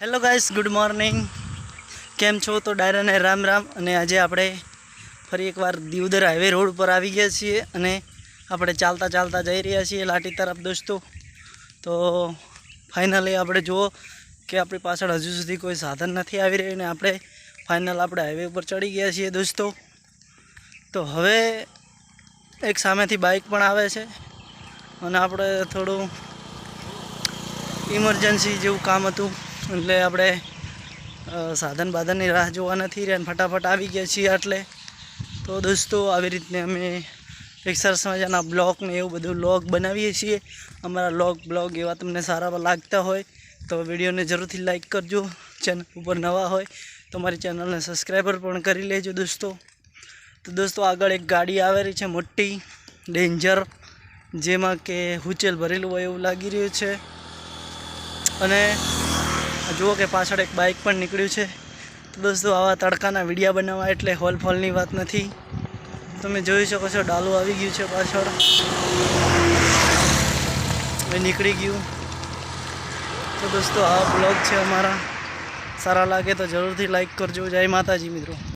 Hello guys good morning કેમ છો? તો ડાયરાને રામ રામ. અને આજે આપણે ફરી એકવાર દીવદર હાઈવે રોડ પર આવી ગયા છીએ અને આપણે ચાલતા ચાલતા જઈ રહ્યા છીએ લાઠી તરફ દોસ્તો. તો ફાઇનલી આપણે જુઓ કે આપણી પાછળ હજુ સુધી કોઈ સાધન નથી આવી રહ્યું ને આપણે ફાઇનલ આપણે હાઈવે ઉપર ચડી ગયા છીએ દોસ્તો. તો હવે એક સામેથી બાઇક પણ આવે છે અને આપણે થોડું ઇમરજન્સી જેવું કામ હતું. એટલે આપણે સાધન બાધનની રાહ જોવા નથી રહ્યા ફટાફટ આવી ગયા છીએ એટલે તો દોસ્તો, આવી રીતને અમે એક સરસ મજાના બ્લોગને એવું બધું લોગ બનાવીએ છીએ. અમારા લોગ બ્લોગ એવા તમને સારા લાગતા હોય તો વિડીયોને જરૂરથી લાઇક કરજો. ચેનલ ઉપર નવા હોય તો મારી ચેનલને સબસ્ક્રાઈબર પણ કરી લેજો દોસ્તો. તો દોસ્તો, આગળ એક ગાડી આવેલી છે મોટી, ડેન્જર, જેમાં કે હુચેલ ભરેલું હોય એવું લાગી રહ્યું છે. અને જુઓ કે પાછળ એક બાઇક પણ નીકળ્યું છે. તો દોસ્તો, આવા તડકાના વિડીયા બનાવવા એટલે હોલ ફોલની વાત નથી. તમે જોઈ શકો છો, ડાલું આવી ગયું છે પાછળ. એ નીકળી ગયું. તો દોસ્તો, આ બ્લોગ છે અમારા. સારા લાગે તો જરૂરથી લાઈક કરજો. જય માતાજી મિત્રો.